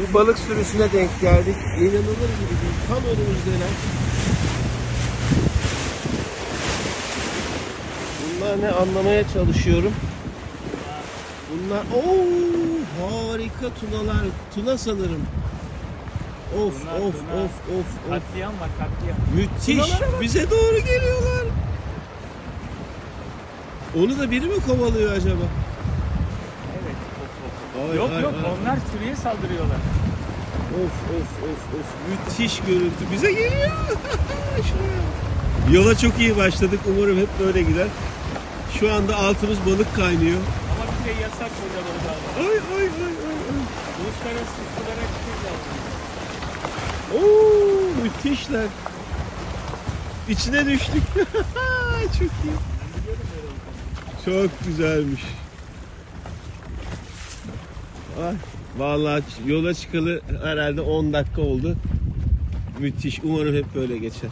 Bir balık sürüsüne denk geldik. İnanılır gibi değil. Tam önümüzdeler. Bunlar ne anlamaya çalışıyorum. Bunlar ooo harika tunalar. Tuna sanırım. Of Tuna, of tuna. of of of. Katliam var katliam. Müthiş. Bize doğru geliyorlar. Onu da biri mi kovalıyor acaba? Ay, yok ay, yok ay. onlar sürüye saldırıyorlar. Of of of of. Müthiş görüntü. Bize geliyor. Şuraya. Yola çok iyi başladık. Umarım hep böyle gider. Şu anda altımız balık kaynıyor. Ama bir şey yasak burada burada. Ay ay ay ay. ay. Uluslararası sulara çıkacağız. Oo müthişler. İçine düştük. çok iyi. Çok güzelmiş. Ay, vallahi yola çıkalı herhalde 10 dakika oldu. Müthiş. Umarım hep böyle geçer.